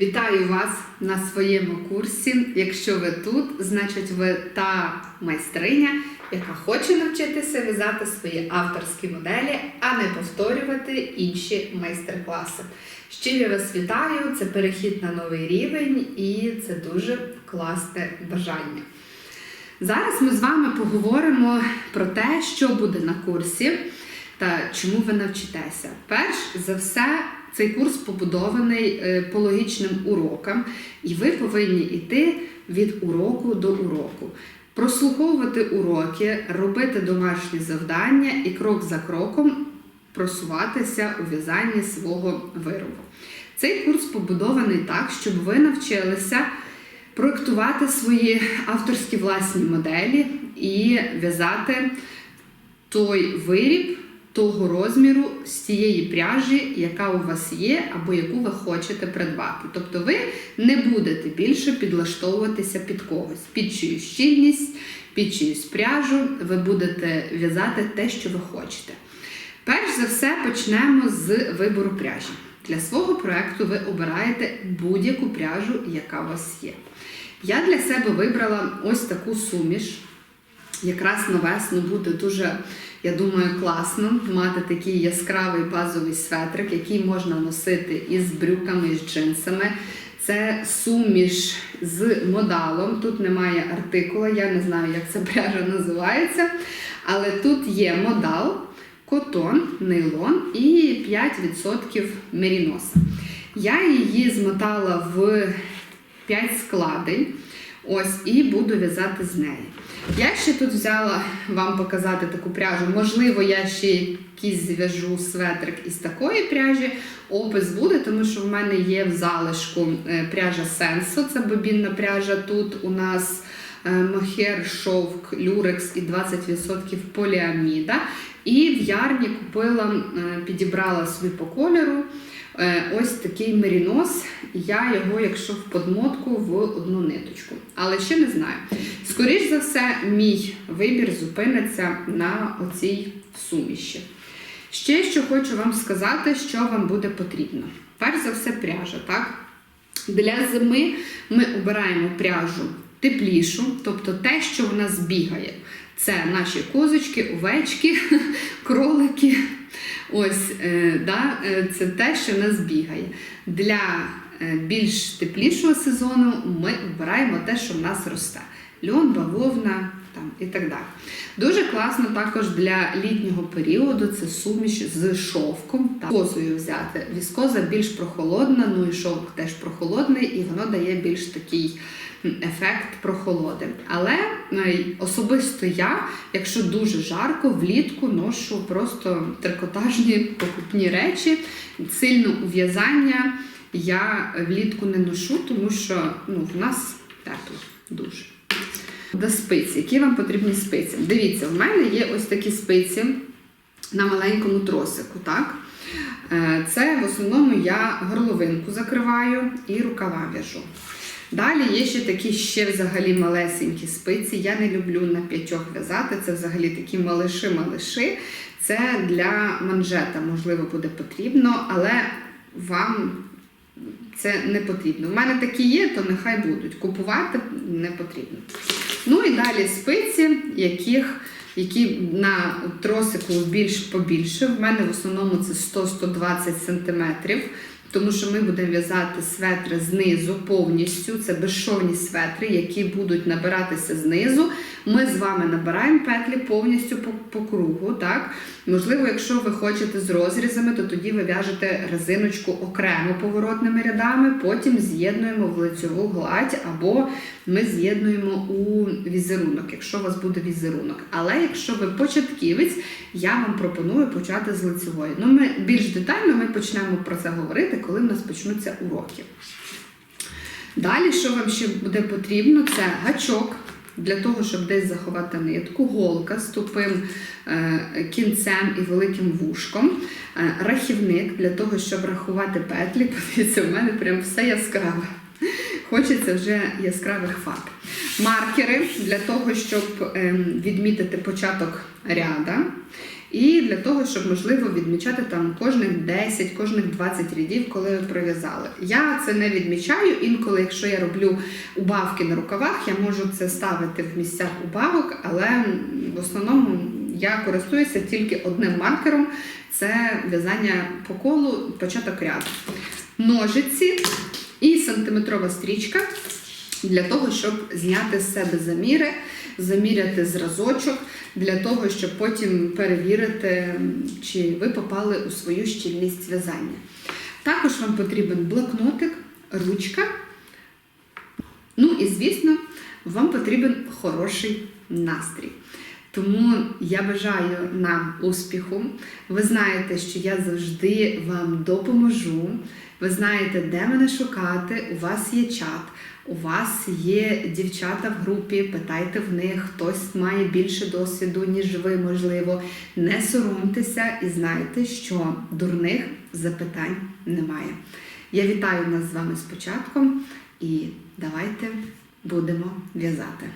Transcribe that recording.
Вітаю вас на своєму курсі. Якщо ви тут, значить ви та майстриня, яка хоче навчитися в'язати свої авторські моделі, а не повторювати інші майстер-класи. Щиро вас вітаю! Це перехід на новий рівень і це дуже класне бажання. Зараз ми з вами поговоримо про те, що буде на курсі та чому ви навчитеся. Перш за все, цей курс побудований е, по логічним урокам, і ви повинні йти від уроку до уроку. Прослуховувати уроки, робити домашні завдання і крок за кроком просуватися у в'язанні свого виробу. Цей курс побудований так, щоб ви навчилися проєктувати свої авторські власні моделі і в'язати той виріб того розміру з тієї пряжі, яка у вас є, або яку ви хочете придбати. Тобто ви не будете більше підлаштовуватися під когось, під чиюсь щільність, під чиюсь пряжу, ви будете в'язати те, що ви хочете. Перш за все, почнемо з вибору пряжі. Для свого проєкту ви обираєте будь-яку пряжу, яка у вас є. Я для себе вибрала ось таку суміш. Якраз на весну буде дуже, я думаю, класно мати такий яскравий базовий светрик, який можна носити із брюками, і з джинсами. Це суміш з модалом. Тут немає артикула, я не знаю, як ця пряжа називається. Але тут є модал, котон, нейлон і 5% меріноса. Я її змотала в 5 складень. Ось, і буду в'язати з неї. Я ще тут взяла вам показати таку пряжу. Можливо, я ще якийсь зв'яжу светрик із такої пряжі. Опис буде, тому що в мене є в залишку е, пряжа Сенсо, це бобінна пряжа. Тут у нас е, мохер, шовк, люрекс і 20% поліаміда. І в ярні купила, е, підібрала собі по кольору. Е, Ось такий мерінос. Я його, якщо в подмотку, в одну ниточку. Але ще не знаю. Скоріш за все, мій вибір зупиниться на оцій суміші. Ще що хочу вам сказати, що вам буде потрібно. Перш за все, пряжа. так? Для зими ми обираємо пряжу теплішу, тобто те, що в нас бігає. Це наші козочки, овечки, кролики. Ось, е, да, е, це те, що нас бігає. Для е, більш теплішого сезону ми обираємо те, що в нас росте. Льон, бавовна там, і так далі. Дуже класно також для літнього періоду це суміш з шовком та козою взяти. Віскоза більш прохолодна, ну і шовк теж прохолодний, і воно дає більш такий ефект прохолоди. Але е, особисто я, якщо дуже жарко, влітку ношу просто трикотажні покупні речі, сильно ув'язання я влітку не ношу, тому що ну, в нас тепло дуже. До спиць, які вам потрібні спиці. Дивіться, в мене є ось такі спиці на маленькому тросику. так? Е, Це в основному я горловинку закриваю і рукава в'яжу. Далі є ще такі ще взагалі малесенькі спиці. Я не люблю на п'ятьох в'язати. Це взагалі такі малиши-малиши. Це для манжета, можливо, буде потрібно, але вам це не потрібно. У мене такі є, то нехай будуть. Купувати не потрібно. Ну і далі спиці, яких, які на тросику більш побільше. В мене в основному це 100-120 см. Тому що ми будемо в'язати светри знизу повністю. Це безшовні светри, які будуть набиратися знизу. Ми з вами набираємо петлі повністю по, по кругу. Так? Можливо, якщо ви хочете з розрізами, то тоді ви в'яжете резиночку окремо поворотними рядами, потім з'єднуємо в лицьову гладь, або ми з'єднуємо у візерунок, якщо у вас буде візерунок. Але якщо ви початківець, я вам пропоную почати з лицевої. Ну, ми більш детально ми почнемо про це говорити, коли в нас почнуться уроки. Далі, що вам ще буде потрібно, це гачок. Для того, щоб десь заховати нитку, голка з тупим е, кінцем і великим вушком, е, рахівник для того, щоб рахувати петлі. Подивіться, в мене прям все яскраве. Хочеться вже яскравих фарб. Маркери для того, щоб ем, відмітити початок ряда. І для того, щоб можливо відмічати там кожних 10, кожних 20 рядів, коли ви пров'язали. Я це не відмічаю. Інколи, якщо я роблю убавки на рукавах, я можу це ставити в місцях убавок, але в основному я користуюся тільки одним маркером це в'язання по колу, початок ряду. Ножиці і сантиметрова стрічка для того, щоб зняти з себе заміри, заміряти зразочок, для того, щоб потім перевірити, чи ви попали у свою щільність в'язання. Також вам потрібен блокнотик, ручка. Ну і звісно, вам потрібен хороший настрій. Тому я бажаю нам успіху. Ви знаєте, що я завжди вам допоможу. Ви знаєте, де мене шукати. У вас є чат, у вас є дівчата в групі. Питайте в них, хтось має більше досвіду, ніж ви, можливо. Не соромтеся і знайте, що дурних запитань немає. Я вітаю нас з вами з початком і давайте будемо в'язати.